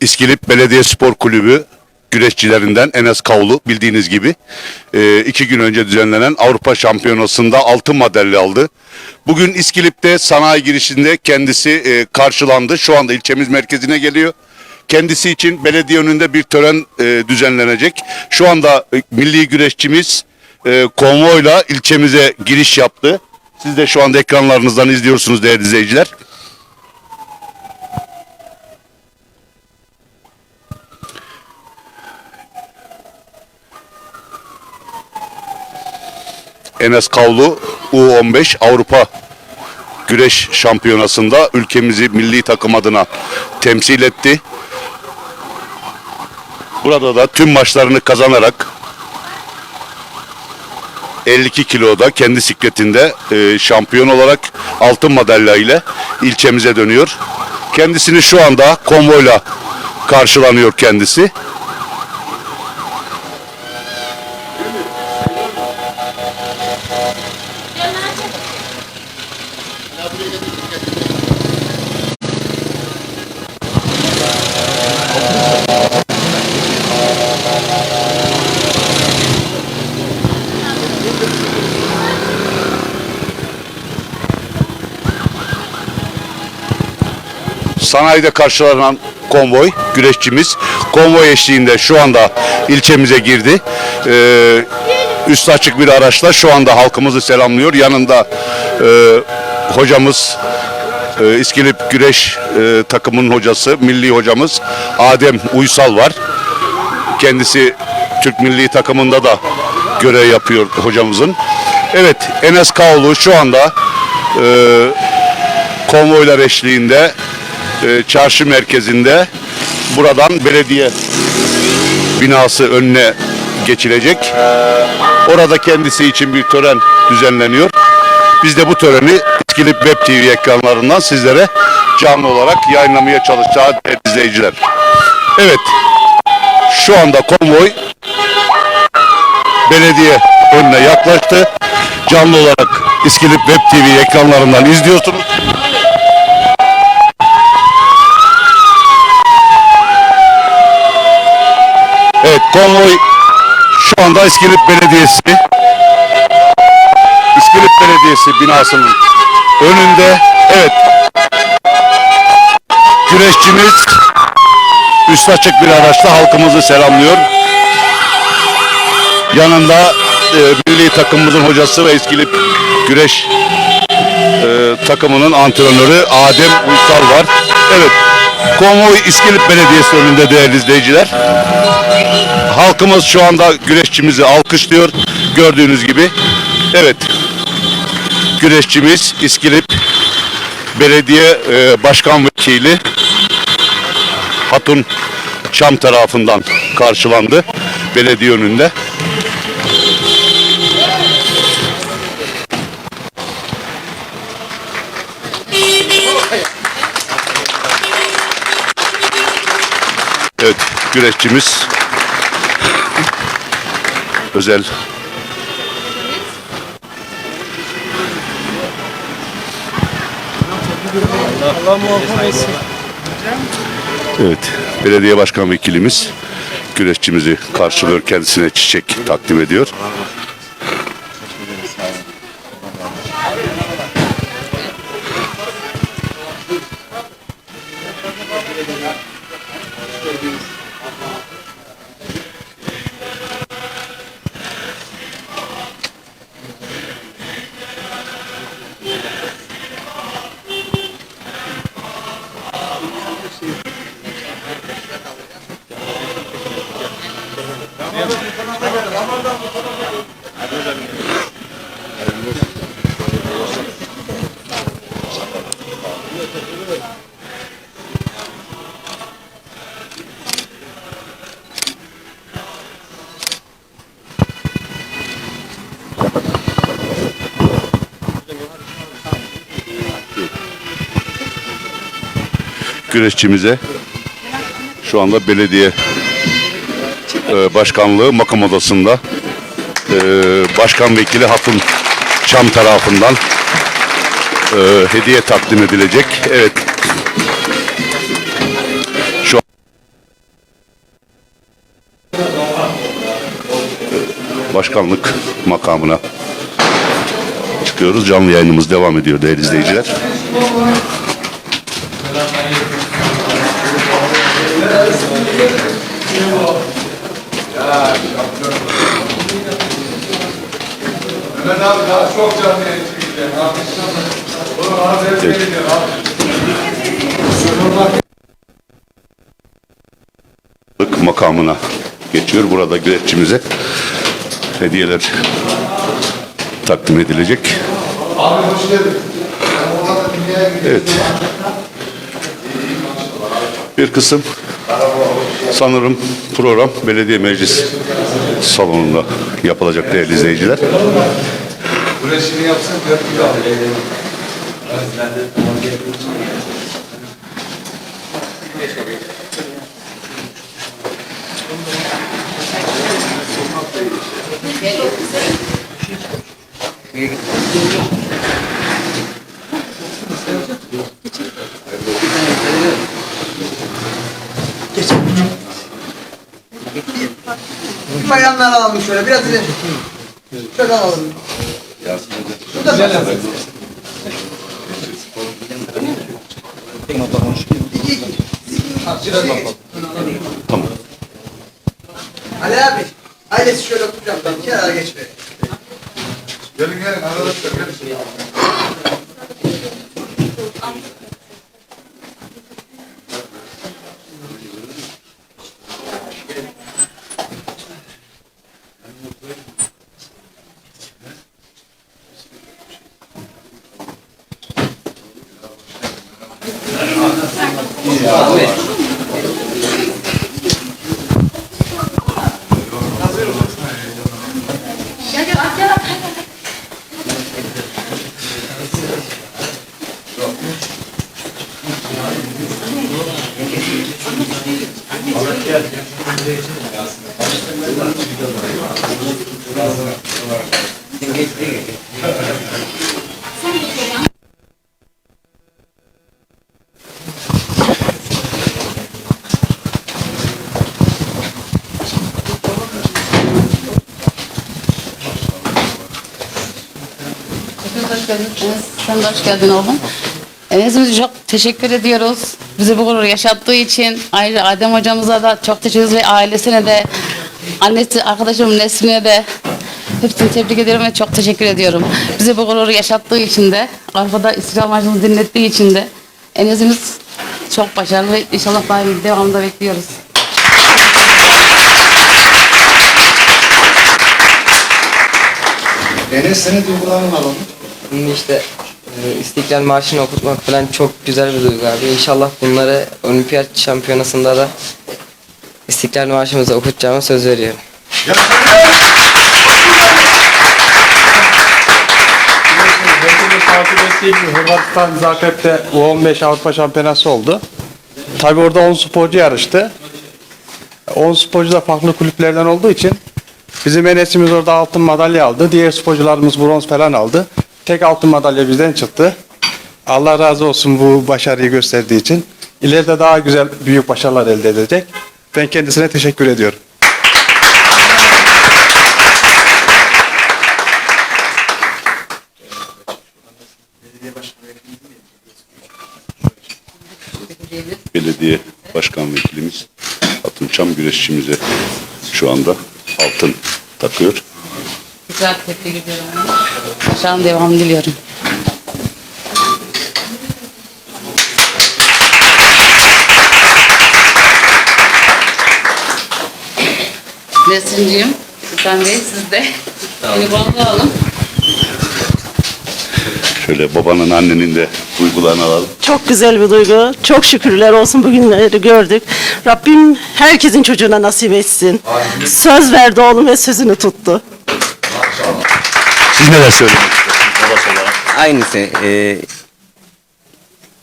İskilip Belediye Spor Kulübü güreşçilerinden Enes Kavlu bildiğiniz gibi e, iki gün önce düzenlenen Avrupa Şampiyonası'nda altın madalya aldı. Bugün İskilip'te sanayi girişinde kendisi e, karşılandı. Şu anda ilçemiz merkezine geliyor. Kendisi için belediye önünde bir tören e, düzenlenecek. Şu anda e, milli güreşçimiz e, konvoyla ilçemize giriş yaptı. Siz de şu anda ekranlarınızdan izliyorsunuz değerli izleyiciler. Enes Kavlu U15 Avrupa Güreş Şampiyonası'nda ülkemizi milli takım adına temsil etti. Burada da tüm maçlarını kazanarak 52 kiloda kendi sikletinde e, şampiyon olarak altın madalya ile ilçemize dönüyor. Kendisini şu anda konvoyla karşılanıyor kendisi. Sanayide karşılanan konvoy, güreşçimiz konvoy eşliğinde şu anda ilçemize girdi. Ee, üstü açık bir araçla şu anda halkımızı selamlıyor. Yanında e, hocamız e, İskilip Güreş e, takımının hocası, milli hocamız Adem Uysal var. Kendisi Türk milli takımında da görev yapıyor hocamızın. Evet Enes Kavlu şu anda e, konvoylar eşliğinde e, çarşı merkezinde buradan belediye binası önüne geçilecek. Orada kendisi için bir tören düzenleniyor. Biz de bu töreni İskilip Web TV ekranlarından sizlere canlı olarak yayınlamaya çalışacağız izleyiciler. Evet, şu anda konvoy belediye önüne yaklaştı. Canlı olarak İskilip Web TV ekranlarından izliyorsunuz. Evet konvoy şu anda İskilip Belediyesi İskilip Belediyesi binasının önünde. Evet. Güreşçimiz üst açık bir araçla halkımızı selamlıyor. Yanında e, milli takımımızın hocası ve İskilip güreş e, takımının antrenörü Adem Uysal var. Evet. Konvoy İskilip Belediyesi önünde değerli izleyiciler. Halkımız şu anda güreşçimizi alkışlıyor. Gördüğünüz gibi. Evet. Güreşçimiz İskilip Belediye e, Başkan Vekili Hatun Çam tarafından karşılandı. Belediye önünde. Evet, güreşçimiz özel. Evet, belediye başkan vekilimiz güreşçimizi karşılıyor, kendisine çiçek takdim ediyor. güreşçimize şu anda belediye e, başkanlığı makam odasında e, başkan vekili Hatun Çam tarafından e, hediye takdim edilecek. Evet. Şu an... başkanlık makamına çıkıyoruz. Canlı yayınımız devam ediyor değerli izleyiciler. Mehmet abi daha çok canlı. Bunu abi makamına geçiyor. Burada güreşçimize hediyeler takdim edilecek. Abi hoş geldin. Evet. Bir kısım sanırım program belediye meclis salonunda yapılacak değerli izleyiciler. Bu resmini yapsak dört gibi abi. Bayanlar alalım şöyle biraz ileri. Şöyle alalım. Bu da güzel. İki, iki. Tamam. Ali abi, ailesi şöyle oturacağım ben. Kenara geç be. Gelin gelin arkadaşlar gelin. Hepiniz hoş geldiniz. Sen de hoş geldin oğlum. Enes'imize çok teşekkür ediyoruz. Bize bu gurur yaşattığı için. Ayrıca Adem hocamıza da çok teşekkür ederiz ve ailesine de, annesi, arkadaşımın Nesrin'e de hepsini tebrik ediyorum ve çok teşekkür ediyorum. Bize bu gururu yaşattığı için de, Avrupa'da İstiklal Marşı'mızı dinlettiği için de Enes'imiz çok başarılı ve inşallah daha iyi devamında bekliyoruz. Enes seni duygularını alalım. Şimdi işte e, İstiklal Marşı'nı okutmak falan çok güzel bir duygu abi. İnşallah bunları olimpiyat şampiyonasında da İstiklal Marşı'mızı okutacağıma söz veriyorum. Hırvatistan Zagreb'de U15 Avrupa Şampiyonası oldu. Tabi orada 10 sporcu yarıştı. 10 sporcu da farklı kulüplerden olduğu için bizim Enes'imiz orada altın madalya aldı. Diğer sporcularımız bronz falan aldı. Tek altın madalya bizden çıktı. Allah razı olsun bu başarıyı gösterdiği için. İleride daha güzel büyük başarılar elde edecek. Ben kendisine teşekkür ediyorum. Belediye Başkan Vekilimiz Atın Çam güreşçimize şu anda altın takıyor. Güzel tebrik ediyorum. Başarının devamını diliyorum. Nesrinciğim, Sultan Bey siz de. Beni bağlayalım. Şöyle babanın annenin de duygularını alalım. Çok güzel bir duygu. Çok şükürler olsun bugünleri gördük. Rabbim herkesin çocuğuna nasip etsin. Söz verdi oğlum ve sözünü tuttu. Siz neler söylemek istiyorsunuz babası olarak? Aynısı e,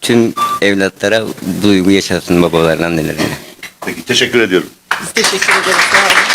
tüm evlatlara duygu yaşasın babaların annelerine. Peki teşekkür ediyorum. Biz teşekkür ederiz. Sağ olun.